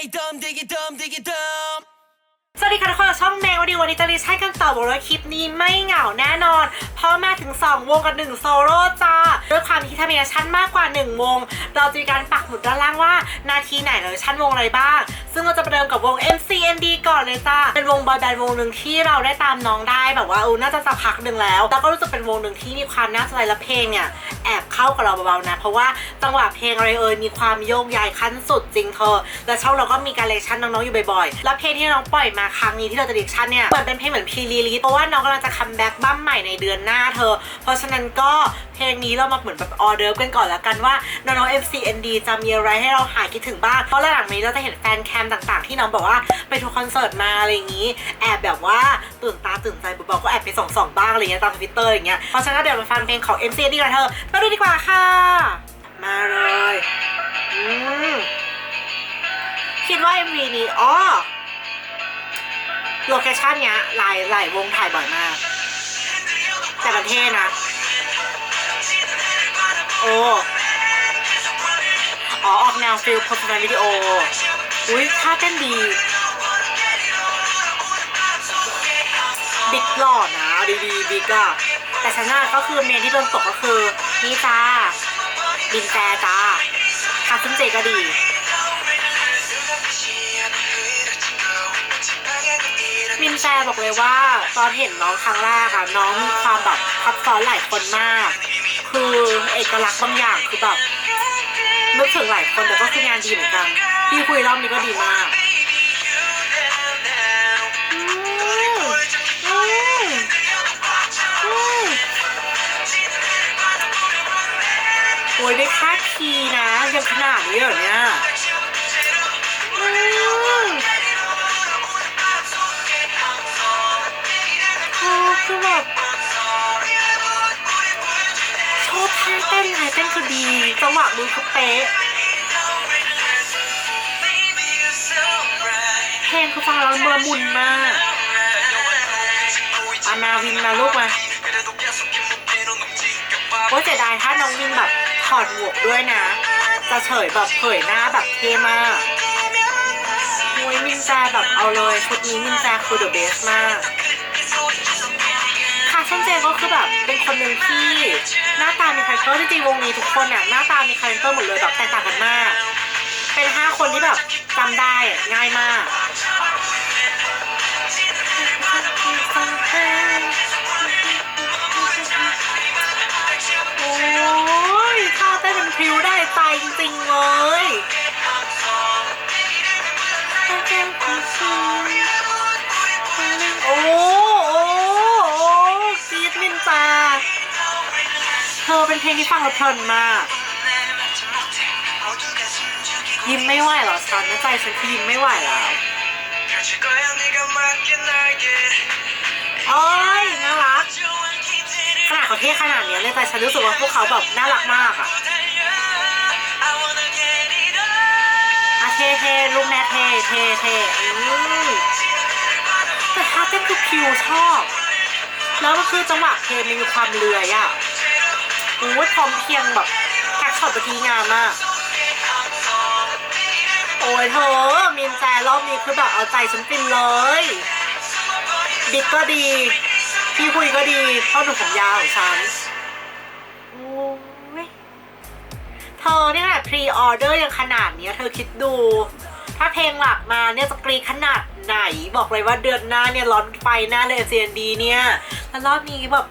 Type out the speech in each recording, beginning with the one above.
Hey dum diggy dum วัสดีค่ะทุกคนจากช่องแมวดีวันนี้จะรีใช้กันต่อบอกเลยว่าคลิปนี้ไม่เหงาแน่นอนเพราะมาถึง 2 วงกับ 1 โซโล่จ้าด้วยความที่ถ้ามีชั่นมากกว่า 1 วง เราจะมีการปักหมุดด้านล่างว่า นาทีไหนเราชั่นวงอะไรบ้าง ซึ่งเราจะประเดิมกับวง MCND ก่อนเลยจ้าเป็นวงบอยแบนด์วงหนึ่งที่เราได้ตามน้องได้แบบว่าอูน่าจะสักพักหนึ่งแล้วแล้วก็รู้สึกเป็นวงหนึ่งที่มีความน่าสนใจและเพลงเนี่ยแอบเข้ากับเราเบาๆนะเพราะว่าจังหวะเพลงอะไรเอ่ยมีความโยกย้ายขั้นสุดจริงเธอและช่องเราก็มีการเลคชั่นน้องๆอยู่บ่อยๆแล้วเพลงที่น้องปล่อยมาครั้งนี้ที่เราจะเลคชั่นเนี่ยเหมือนเป็นเพลงเหมือนพรีลีลีเพราะว่าน้องกำลังจะคัมแบ็กบั้มใหม่ในเดือนหน้าเธอ เพราะฉะนั้นก็เพลงนี้เรามาเหมือนแบบออเดิร์ฟกันก่อนแล้วกันว่าน้องๆ MCND จะมีอะไรให้เราหายคิดถึงบ้าง เพราะหลังนี้เราจะเห็นแฟนแคมต่างๆ ที่น้องบอกว่าไปทัวร์คอนเสิร์ตมาอะไรอย่างนี้ แอบแบบว่าตื่นตาตื่นใจเบาๆก็แอบไปส่องๆบ้างอะไรเงี้ยตามทวิตเตอร์อย่างเงี้ยเพราะฉะนั้นเดี๋ยวมาฟังเพลงของ MCND กันเธอไปดูดีกว่าค่ะ มาเลยอืมคิดว่า MV นี้อ๋อ โลเคชั่นเนี้ยหลายหลายวงถ่ายบ่อยมาก แต่ประเทศนะ โอ้อ๋อออกแนวฟิลโฆษณาวิดีโอ อุ้ยท่าเต้นดีบิ๊กหล่อนะดีดีบิ๊กอะแต่ฉันน่ะก็คือเมนที่โดนตกก็คือ นี่จ้าบินแจจ้าคาซึนเจก็ดี นแจบอกเลยว่าตอนเห็นน้องครั้งแรกอะน้องมีความแบบซับซ้อนหลายคนมาก คือเอกลักษณ์บางอย่างคือแบบนึกถึงหลายคนแต่ก็คืองานดีเหมือนกันพี่คุยรอบนี้ก็ดีมากโอ้ยได้ค่าคีนะยังขนาดนี้เหรอเนี่ย เต้นไงเต้นคือดีจังหวะมือคือเป๊ะเพลงคือฟังแล้วมันละมุนมากอานาวินมาลูกมาโอ้ยเสียดายถ้าน้องวินแบบถอดหมวกด้วยนะ จะเฉยแบบเผยหน้าแบบเท่มากโอ้ยมินแจแบบเอาเลยชุดนี้มินแจคือเดอะเบสมาก ค่ะช่งเจก็คือแบบเป็นคนหนึ่งที่หน้าตามีคาแรคเตอร์จริงๆวงนี้ทุกคนเนี่ยหน้าตามีคาแรคเตอร์หมดเลยแบบแตกต่างกันมาก เป็นห้าคนที่แบบจำได้ง่ายมากโอ้ยท่าเต้นมันพริ้วได้ใจจริงๆเลย ธอเป็นเพลงที่ฟังแล้วเพลินมาก ยิ้มไม่ไหวหรอฉันนะใจฉันคือยิ้มไม่ไหวแล้วโอ้ยน่ารักขนาดเขาเท่ขนาดนี้เลยแต่ฉันรู้สึกว่าพวกเขาแบบน่ารักมากอะอะเท่เท่ลูกแม่เท่เท่เท่อืมแต่ท่าเต้นคือพิวชอบ แล้วก็คือจังหวะเพลงมีความเลื่อยอะ อู้ยพร้อมเพียงแบบแท็กช็อตเมื่อกี้งามมาก โอ้ยเธอมินแจรอบนี้คือแบบเอาใจฉันฟินเลยบิ๊กก็ดี พี่คุยก็ดีเข้าดูผมยาวของฉันโอ้ยเธอเนี่ยแหละพรีออเดอร์ยังขนาดเนี้ยเธอคิดดู ถ้าเพลงหลักมาเนี่ยจะกรีขนาดไหน บอกเลยว่าเดือนหน้าเนี่ยร้อนไฟหน้าเลย CND เนี่ย แล้วรอบนี้แบบ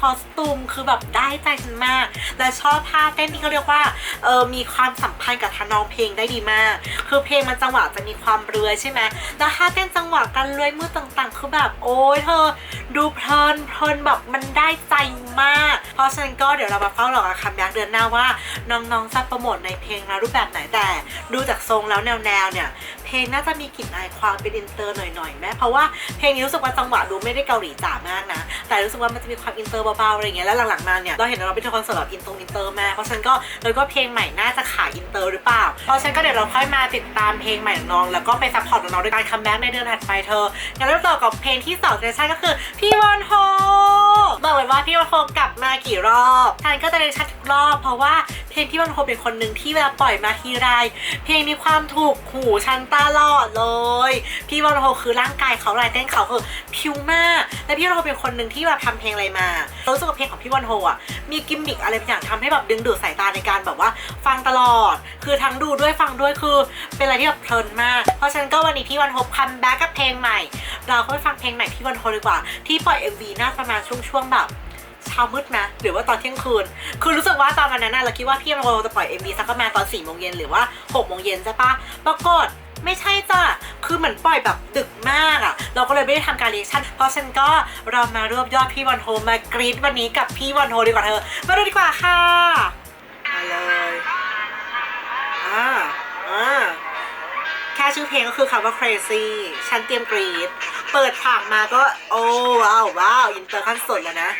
คอสตูมคือแบบได้ใจฉันมาก และชอบท่าเต้นที่เขาเรียกว่าเออมีความสัมพันธ์กับทานองเพลงได้ดีมาก คือเพลงมันจังหวะจะมีความเรือยใช่ไหมแล้วท่าเต้นจังหวะการเลื้อยมือต่างๆ คือแบบโอ้ยเธอดูเพลินเพลินแบบมันได้ใจมาก เพราะฉะนั้นก็เดี๋ยวเรามาเฝ้ารอกันคัมแบ็กเดือนหน้าว่า น้องๆจะโปรโมทในเพลงมารูปแบบไหนแต่ ดูจากทรงแล้วแนวๆเนี่ย เพลงน่าจะมีกลิ่นอายความเป็นอินเตอร์หน่อยๆแม้เพราะว่าเพลงนี้รู้สึกว่าจังหวะดูไม่ได้เกาหลีจ๋ามากนะ แต่รู้สึกว่ามันจะมีความอินเตอร์เบาๆอะไรเงี้ยแล้วหลังๆมาเนี่ยเราเห็นเราไปทัวร์คอนเสิร์ตแบบอินตรงอินเตอร์มาเพราะฉะนั้นก็เลยก็เพลงใหม่น่าจะขายอินเตอร์หรือเปล่า เพราะฉะนั้นก็เดี๋ยวเราค่อยมาติดตามเพลงใหม่ของน้องแล้วก็ไปซัพพอร์ตน้องด้วยการคัมแบ็กในเดือนถัดไปเธองั้นเราต่อกับเพลงที่2เซสชั่นก็คือพี่วอนโฮบอกเลยว่าพี่วอนโฮกลับมากี่รอบฉันก็จะได้ชัดทุกรอบ เพราะว่า เพลงพี่วันโฮเป็นคนหนึ่งที่เวลาปล่อยมาทีไร เพลงมีความถูกหูฉันตลอดเลย พี่วันโฮคือร่างกายเขาลายเต้นเขาคือพิวมากและพี่วันโฮเป็นคนหนึ่งที่แบบทำเพลงอะไรมารู้สึกว่าเพลงของพี่วันโฮอะมีกิมมิคอะไรบางอย่างทำให้แบบดึงดูดสายตาในการแบบว่า ฟังตลอด คือทั้งดูด้วยฟังด้วยคือเป็นอะไรที่แบบเพลินมาก เพราะฉะนั้นก็วันนี้พี่วันโฮคัมแบ็กกับเพลงใหม่ เราก็ไปฟังเพลงใหม่พี่วันโฮดีกว่า ที่ปล่อย MV น่าประมาณช่วงๆแบบ เช้ามืดนะหรือว่าตอนเที่ยงคืน คือรู้สึกว่าตอนวันนั้นน่ะเราคิดว่าพี่โรจะปล่อย MV สักประมาณตอน4ี่โมงเย็นหรือว่า6กโมงเย็นใช่ปะปรากฏไม่ใช่จ้ะ คือเหมือนปล่อยแบบดึกมากอะ่ะ เราก็เลยไม่ได้ทำการเรียกชั่น เพราะฉันก็เรามารวบยอดพี่วันโฮมากรีดวันนี้กับพี่วันโฮดีกว่าเธอ มาดูดีกว่าค่ะ มาเลยอ่าอ่าแค่ชื่อเพลงก็คือคำว่า crazy ฉันเตรียมกรีด เปิดฉากมาก็ โอ้ว้าวว้าวอินเตอร์ขั้นสดแล้วนะ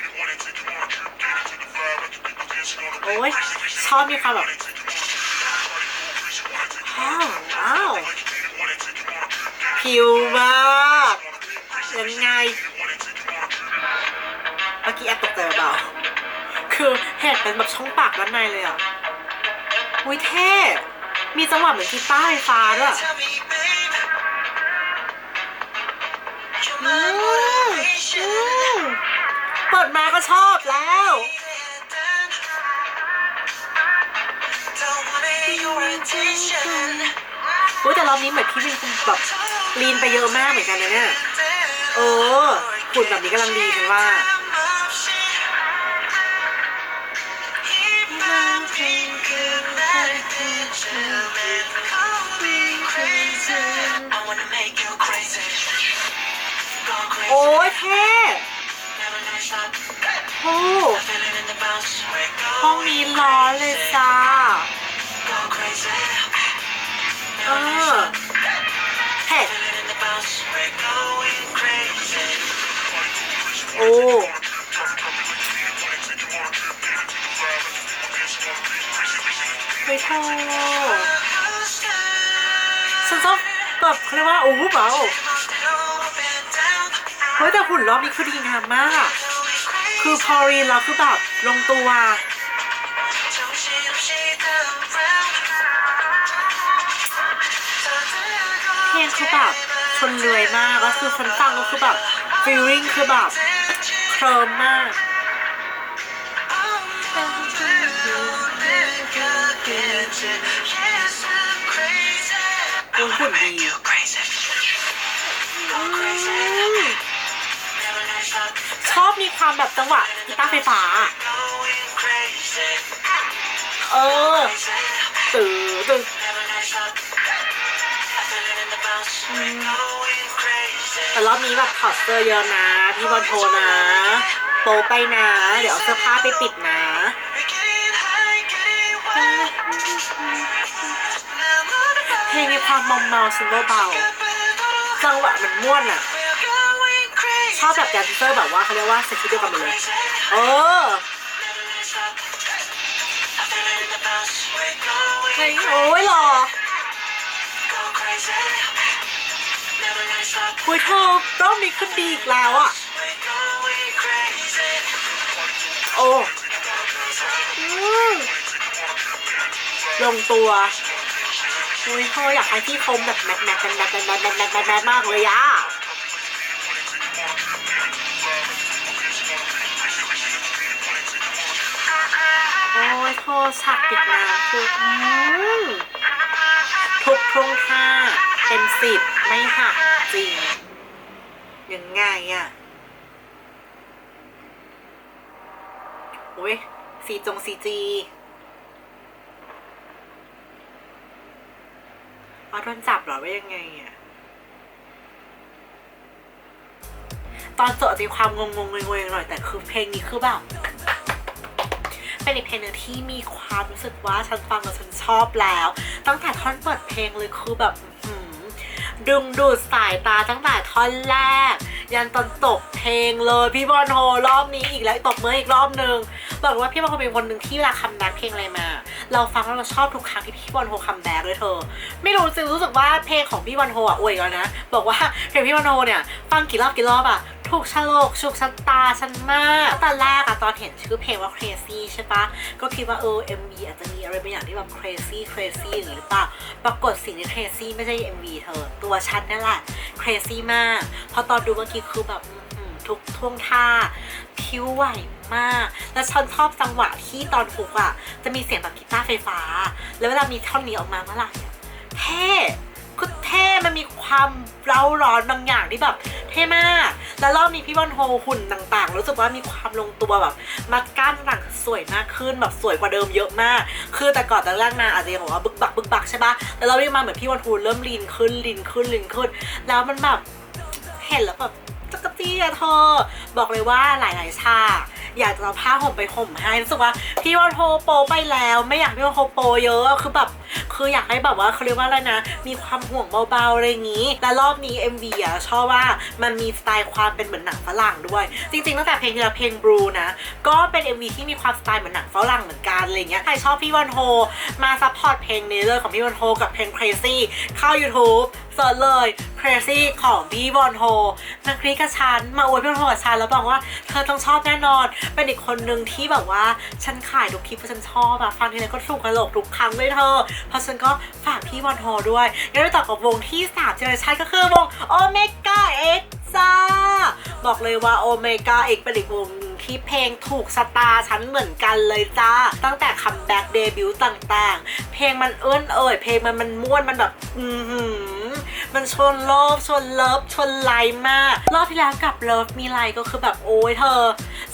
โอ้ยชอบมีความแบบว้าวว้าวผิวมากยังไงเมื่อกี้แอบตกใจเบาคือเห็นเป็นแบบช่องปากด้านในเลยอะอุ้ยเท่ มีจังหวะเหมือนกีตาร์ไฟฟ้าด้วย เปิดมาก็ชอบแล้ว อุ้ยแต่รอบนี้เหมือนพี่วินคงแบบลีนไปเยอะมากเหมือนกันนะเนี่ย เออหุ่นแบบนี้กำลังดีฉันว่า โอ้ยเท่โอ้ห้องนี้ร้อนเลยจ้าเออเฮ้โอ้ไม่ชอบฉันชอบแบบเขาเรียกว่าโอ้โหเบา เฮ้ยแต่หุ่นรอบนี้คือดีงามมาก คือพอรีนแล้วคือแบบลงตัว เพลงคือแบบชนเลื่อยมากแล้วคือฉันฟังก็คือแบบฟีลลิ่งคือแบบเคลิมมากคุณหุ่นดีอืม ชอบมีความแบบจังหวะกีตาร์ไฟฟ้า เออตื่นตื่นแต่รอบนี้แบบถอดเสื้อเยอะนะ พี่บอลโทนะ โตไปนะ เดี๋ยวเอาเสื้อผ้าไปปิดนะเพลงมีความมอมเมาซิงเกิลเบาจังหวะมันม่วนอะ ชอบแบบแดนเซอร์แบบว่าเขาเรียกว่าเซ็กิลเดียวกันหมดเลยเออโอ้ยหล่อคุยเธอต้องมีขึ้นดีอีกแล้วอะ โอ้ลงตัวคุยเธออยากให้ที่คมแบบแมทแมทแมทแมทแมทแมทแมทมากเลยอะ อ้ยโทษฉากปิดน้ำคือทุกท่วงท่าเป็นสิบไม่หักจริงยังไงอะโอ้ยซีจงซีจีเอาโดนจับหรอว่ายังไงอะตอนจบจะมีความงงงงงงหน่อยแต่คือเพลงนี้คือแบบ เป็นอีกเพลงหนึงที่มีความรู้สึกว่าฉันฟังแล้วฉันชอบแล้ว ตั้งแต่ท่อนเปิดเพลงเลยคือแบบดึงดูดสายตาตั้งแต่ท่อนแรก ยันตอนตกเพลงเลยพี่บอลโฮรอบนี้อีกแล้วตบมืออีกรอบนึงบอกว่าพี่บอลโฮเป็นคนหนึ่งที่เวลาคัมแบ็คเพลงอะไรมา เราฟังแล้วเราชอบทุกครั้งที่พี่บอลโฮคัมแบ็คเลยเธอ ไม่รู้สิรู้สึกว่าเพลงของพี่บอลโฮอะอวยกันนะ บอกว่าเพลงพี่บอลโฮเนี่ยฟังกี่รอบกี่รอบอะ ถูกฉลกฉุกชะตาฉันมากตอนแรกอะตอนเห็นชื่อเพลงว่า crazy ใช่ปะก็คิดว่าเออ MV อาจจะมีอะไรบางอย่างที่แบบ crazy crazy อย่างนี้หรือเปล่าปรากฏสิ่งที่ crazy ไม่ใช่ MV เธอ ตัวฉันนั่นแหละ crazy มาก พอตอนดูเมื่อกี้คือแบบทุกท่วงท่าพิ้วไหวมาก แล้วฉันชอบจังหวะที่ตอนฟุกอะจะมีเสียงแบบกีตาร์ไฟฟ้า แล้วเวลามีท่อนนี้ออกมาเมื่อไหร่อะเท่ คือเท่มันมีความเร้าร้อนบางอย่างที่แบบ เท่มาก แล้วรอบนี้พี่บอลโฮหุ่นต่างๆ รู้สึกว่ามีความลงตัวแบบมัดกล้ามต่างสวยมากขึ้นแบบสวยกว่าเดิมเยอะมาก คือแต่ก่อนแต่แรกนางอาจจะยังบอกว่าบึกบักบึกบักใช่ปะแต่เราเรียกมาเหมือนพี่บอลโฮเริ่มลีนขึ้นลีนขึ้นลีนขึ้น แล้วมันแบบเห็นแล้วแบบจักรจี้อะเธอบอกเลยว่าหลายๆฉากอยากจะเอาผ้าห่มไปห่มให้รู้สึกว่าพี่วอนโฮโปไปแล้ว ไม่อยากพี่วอนโฮโปเยอะคือแบบ คืออยากให้แบบว่าเขาเรียกว่าอะไรนะ มีความห่วงเบาๆอะไรอย่างนี้ และรอบนี้ MV อะชอบว่ามันมีสไตล์ความเป็นเหมือนหนังฝรั่งด้วย จริงๆตั้งแต่เพลงที่แล้วเพลงบลูนะ ก็เป็น MV ที่มีความสไตล์เหมือนหนังฝรั่งเหมือนกันอะไรเงี้ยใครชอบพี่วอนโฮมาซัพพอร์ตเพลงนี้เลยของพี่วอนโฮกับเพลง Crazy เข้า YouTube เสิร์ชเลย Crazy ของพี่วอนโฮนักคลิกกับฉันมาอวยพี่วอนโฮกับฉันแล้วบอกว่าเธอต้องชอบแน่นอน เป็นอีกคนหนึ่งที่แบบว่าฉันขายทุกคลิปเพราะฉันชอบอะฟังทีไรก็ถูกกระโหลกทุกครั้งเลยเธอเพราะฉันก็ฝากพี่วอนโฮด้วยยังไปต่อกับวงที่3เจเนอเรชันก็คือวง Omega X จ้าบอกเลยว่าโอเมก้าเป็นอีกวงหนึ่ง ที่เพลงถูกสตาร์ฉันเหมือนกันเลยจ้า ตั้งแต่คัมแบ็กเดบิวต์ต่างๆ เพลงมันเอื้อนเอ่ยเพลงมันมันม่วนมันแบบ อืมันชนโลกชนเลิฟชนไลมาก รอบที่แล้วกับเลิฟมีไลก็คือแบบโอ้ยเธอ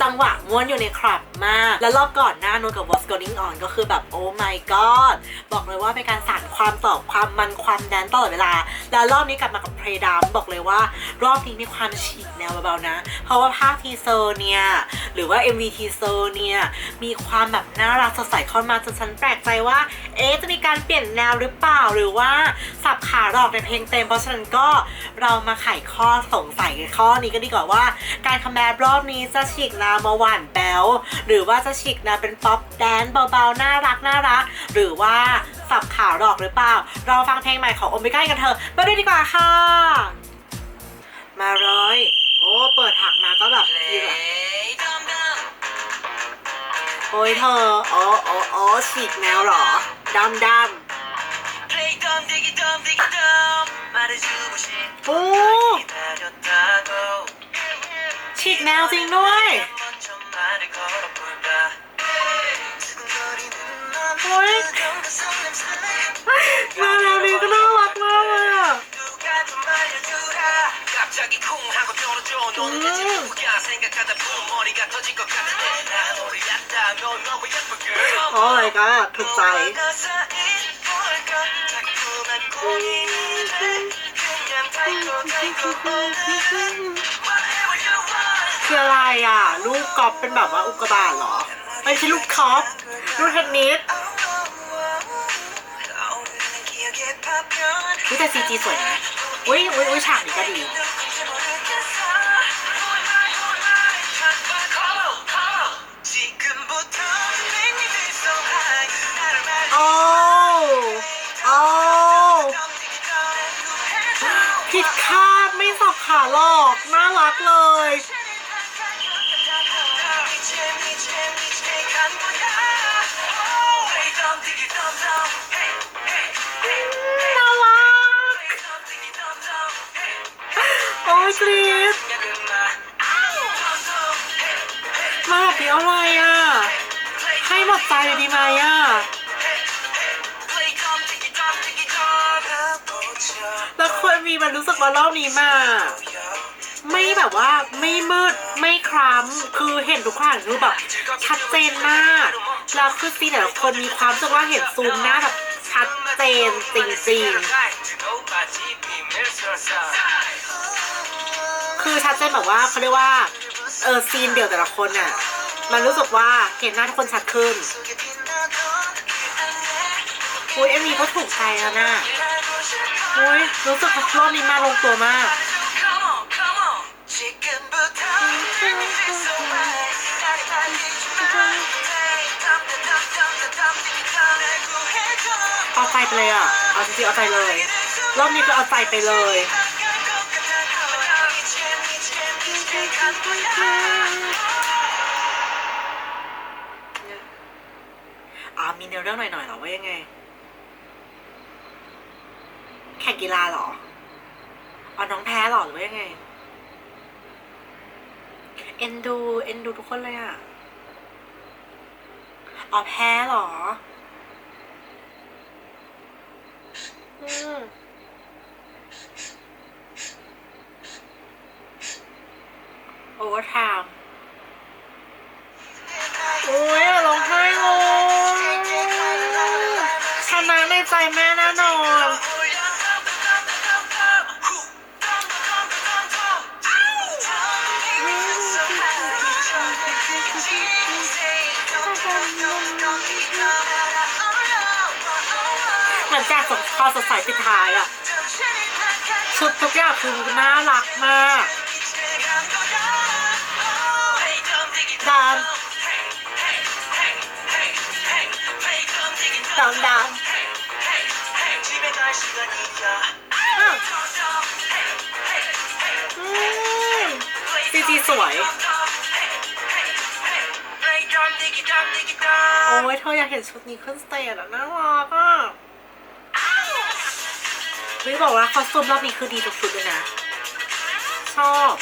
จังหวะม้วนอยู่ในคลับมาก แล้วรอบก่อนหน้านู้นกับ What's Going On ก็คือแบบโอ้ my god บอกเลยว่าเป็นการสานความตอบความมันความแดนตลอดเวลา แล้วรอบนี้กลับมากับเพลดามบอกเลยว่า รอบนี้มีความฉีกแนวเบาๆนะ เพราะว่าภาพทีเซอร์เนี่ยหรือว่า MV ทีเซอร์เนี่ยมีความแบบน่ารักสดใสเข้ามาจนฉันแปลกใจว่า เอ๊ะจะมีการเปลี่ยนแนวหรือเปล่าหรือว่าสับขาหลอกในเพลงเต็มเพราะฉะนั้นก็เรามาไขข้อสงสัยในข้อนี้กันดีกว่าว่า การคัมแบ็กรอบนี้จะฉีกแนวมาหวานแบ๊วหรือว่าจะฉีกแนวเป็นป๊อปแดนซ์เบาๆน่ารักน่ารัก หรือว่าสับขาหลอกหรือเปล่า เราฟังเพลงใหม่ของโอเมก้ากันเถอะมาดูดีกว่าค่ะ มาเลยโอ้ เปิดหักมาก็แบบดีแบบ โอ้ยเธออ๋ออ๋ออ๋อฉีกแนวหรอดำดำโอ้ฉีกแนวจริงด้วยโอ้ยมาแนวนี้ก็น่ารักมาก โอ้ยก็ถูกใจคืออะไรอะ ลูกกอล์ฟเป็นแบบว่าอุกกาบาตเหรอ ไม่ใช่ลูกกอล์ฟลูกเทนนิสนี่แต่ซีจีสวยนะอุ้ยอุ้ยอุ้ยฉากนี้ก็ดี ผิดคาดไม่สับขาหลอก น่ารักเลย น่ารัก โอ้ยกรี๊ดมาแบบนี้อะไรอะ ให้หมดใจเลยดีไหมอะันรู้สึกว่ารอบนี้มาไม่แบบว่าไม่มืดไม่คล้ำคือเห็นทุกอย่างคือแบบชัดเจนมากแล้วคือซีนแต่ละคนมีความรู้สึกว่าเห็นซูมหน้าแบบชัดเจนจริงๆคือชัดเจนแบบว่าเขาเรียกว่าเออซีนเดี่ยวแต่ละคนน่ะมันรู้สึกว่าเห็นหน้าทุกคนชัดขึ้นอุ้ยเอ็มวีก็ถูกใจแล้วนะ อุ้ยรู้สึกรอบนี้มาลงตัวมาก เอาใจไปเลยอะ เอาจริงๆเอาใจเลย รอบนี้ก็เอาใจไปเลยอ่ามีเนื้อเรื่องหน่อยๆหรอว่ายังไง ข่งกีฬาเหรออ๋อน้องแพ้เหรอหรือว่ายังไง เอ็นดู เอ็นดูทุกคนเลยอะอ๋อแพ้เหรอ อืมโอเวอร์ไทม์ มือนแจกสดพอสดใสปิดท้ายอะชุดทุกอย่างคือน่ารักมากดามดามดามซีจีสวย โอ้ยเธออยากเห็นชุดนี้ขึ้นสเตจอะน่ารักอะ วิบอกว่าคอสตูมรอบนี้คือดีทุกชุดเลยนะ ชอบ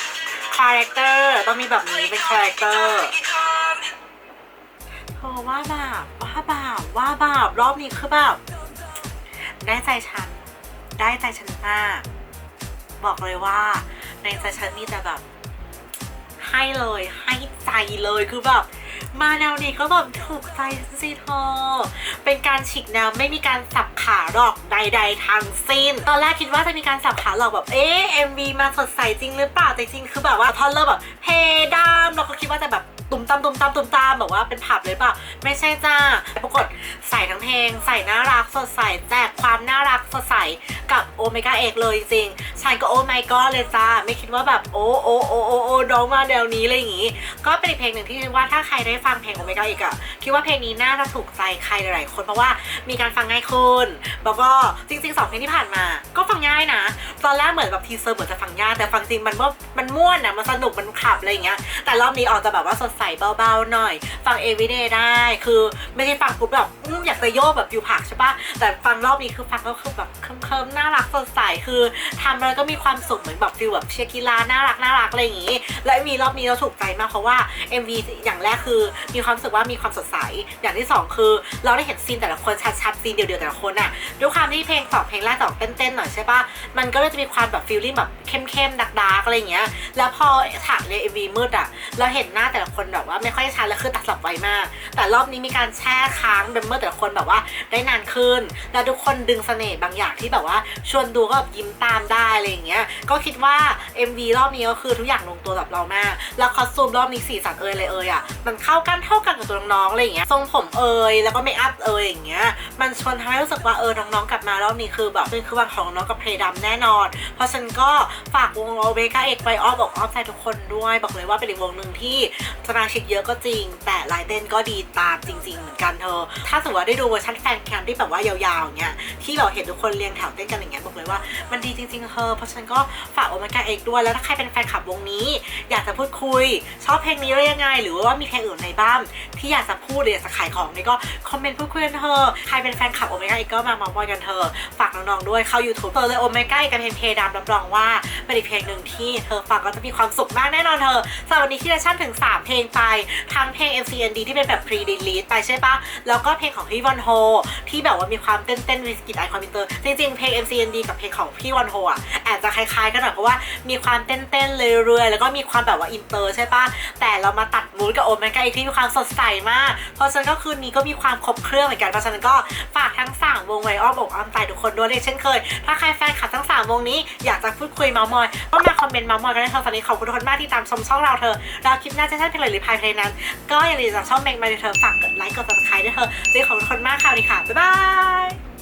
คาแรคเตอร์ต้องมีแบบนี้เป็นคาแรคเตอร์เธอว่าแบบว่าแบบว่าแบบรอบนี้คือแบบได้ใจฉัน ได้ใจฉันมาก บอกเลยว่า ในใจฉันมีแต่แบบ ให้เลยให้ใจเลยคือแบบ มาแนวนี้ก็แบบถูกใจสิเธอเป็นการฉีกแนวไม่มีการสับขาหลอกใด ๆทางสิ้น ตอนแรกคิดว่าจะมีการสับขาหลอกแบบเอ๊ะเอ็มวีมาสดใสจริงหรือเปล่าแต่จริงคือแบบว่าท่อนเริ่มแบบเฮดามเราก็คิดว่าจะแบบ ตุ้มตามตุ้มตามตุ้มตามแบบว่าเป็นผับเลยเปล่าไม่ใช่จ้า ปรากฏใส่ทั้งเพลง ใส่น่ารักสดใสแจกความน่ารักสดใสกับโอเมก้าเอกเลยจริงๆฉันก็โอ้ไม่ก็เลยจ้า ไม่คิดว่าแบบโอ้โอ้โอ้โอ้โอ้น้องมาแนวนี้อะไรอย่างงี้ ก็เป็นอีกเพลงหนึ่งที่คิดว่าถ้าใครได้ฟังเพลงโอเมก้าเอกอะคิดว่าเพลงนี้น่าจะถูกใจใครหลาย ๆ คนเพราะว่ามีการฟังง่ายขึ้นแล้วก็จริงๆสองเพลงที่ผ่านมา ก็ฟังง่ายนะ ตอนแรกเหมือนแบบทีเซอร์เหมือนจะฟังยากแต่ฟังจริงมันว่ามันม่วนนะมันสนุกมันขับอะไรอย่างเงี้ยแต่รอบนี้ออกจะแบบว่าสดใสเบาๆหน่อย ฟัง everyday ได้ คือไม่ได้ฟังปุ๊บแบบอยากจะโยกแบบอยู่ผักใช่ปะแต่ฟังรอบนี้คือฟังก็คือแบบเคิมๆน่ารักสดใสคือทำแล้วก็มีความสุขเหมือนแบบฟิลแบบเชียร์กีฬาน่ารักน่ารักอะไรอย่างงี้ และมีรอบนี้เราถูกใจมากเพราะว่า MV อย่างแรกคือมีความรู้สึกว่ามีความสดใส อย่างที่สองคือ เราได้เห็นซีนแต่ละคนชัดๆซีนเดียวๆแต่ละคนอะด้วยความที่เพลงสองเพลงแรกสองเต้นๆหน่อยใช่ปะมันก็เลยจะมีความแบบฟีลลิ่งแบบเข้มๆดักๆอะไรอย่างเงี้ยแล้วพอฉากใน MV มืดอะเราเห็นหน้าแต่ละคนแบบว่าไม่ค่อยชัดแล้วคือตัดสับไวมาก แต่รอบนี้มีการแช่ค้างเดมเมอร์แต่ละคนแบบว่าได้นานขึ้น แล้วทุกคนดึงเสน่ห์บางอย่างที่แบบว่า ชวนดูก็แบบยิ้มตามได้อะไรอย่างเงี้ย ก็คิดว่า MV รอบนี้ก็คือทุกอย่างลงตัวแบบเรามาก แล้วคอสตูมรอบนี้สีสันเอยอะไรเอยอะ มันเข้ากันเท่ากันกับตัวน้องๆอะไรอย่างเงี้ย ทรงผมเอยแล้วก็เมคอัพเอยอย่างเงี้ย มันชวนทำให้รู้สึกว่าเออน้องๆกลับมารอบนี้คือแบบเป็นคือวันของน้องกับเพลดำแน่นอน เพราะฉันก็ฝากวงโอเบก้าเอกไปอ้อมอกอ้อมใจทุกคนด้วย บอกเลยว่าเป็นอีกวงหนึ่งที่สมาชิกเยอะก็จริง แต่ลายเต้นก็ดีตามจริง ๆ เหมือนกันเธอ ถ้าสมมติว่าได้ดูเวอร์ชันแฟนแคมที่แบบว่ายาวๆเงี้ยที่เราเห็นทุกคนเรียงแถวเต้นกันอย่างเงี้ยบอกเลยว่ามันดีจริงๆเธอเพราะฉันก็ฝากโอเมก้าเอกด้วยแล้วถ้าใครเป็นแฟนคลับวงนี้ อยากจะพูดคุย ชอบเพลงนี้หรือยังไง หรือว่ามีเพลงอื่นในบ้างที่อยากจะพูดหรืออยากจะขายของนี่ก็คอมเมนต์พูดคุยกันเธอใครเป็นแฟนคลับโอเมก้าเอกก็มามามอยกันเธอ ฝากน้องๆด้วยเข้า YouTube เธอเลยโอเมก้าเอกกับเพลงเพดามรับรองว่าเป็นอีกเพลงหนึ่งที่เธอฟังก็จะมีความสุขมากแน่นอนเธอสำหรับวันนี้ที่ได้ชั่นถึง 3 เพลงไปทั้งเพลง MCND ที่เป็นแบบ pre release ไปใช่ปะแล้วก็เพลงของพี่วอนโฮที่แบบว่ามีความเต้นเต้นวิสกิตไอคอมพิวเตอร์จริงๆเพลง MCND กับเพลงของพี่วอนโฮอะ อาจจะคล้ายๆกันหน่อยเพราะว่ามีความเต้นๆเรื่อยๆแล้วก็มีความแบบว่าอินเตอร์ใช่ปะแต่เรามาตัดมูดกับโอเมก้าอีกที่มีความสดใสมาก เพราะฉะนั้นก็คืนนี้ก็มีความครบเครื่องเหมือนกันเพราะฉะนั้นก็ฝากทั้งสามวงไว้อ้อมอกอ้อมใจทุกคนด้วยเช่นเคย ถ้าใครแฟนคลับทั้งสามวงนี้อยากจะพูดคุยเมาท์มอยก็มาคอมเมนต์เมาท์มอยกันได้เธอตอนนี้ขอบคุณทุกคนมากที่ตามชมช่องเราเธอเราคลิปหน้าจะใช่เพลงอะไรหรือพายเพลงนั้น ก็อย่าลืมจากช่องเมงมาเธอฝากกดไลค์กด subscribe ด้วยเธอเจอของทุกคนมากค่ะดีค่ะบ๊ายบาย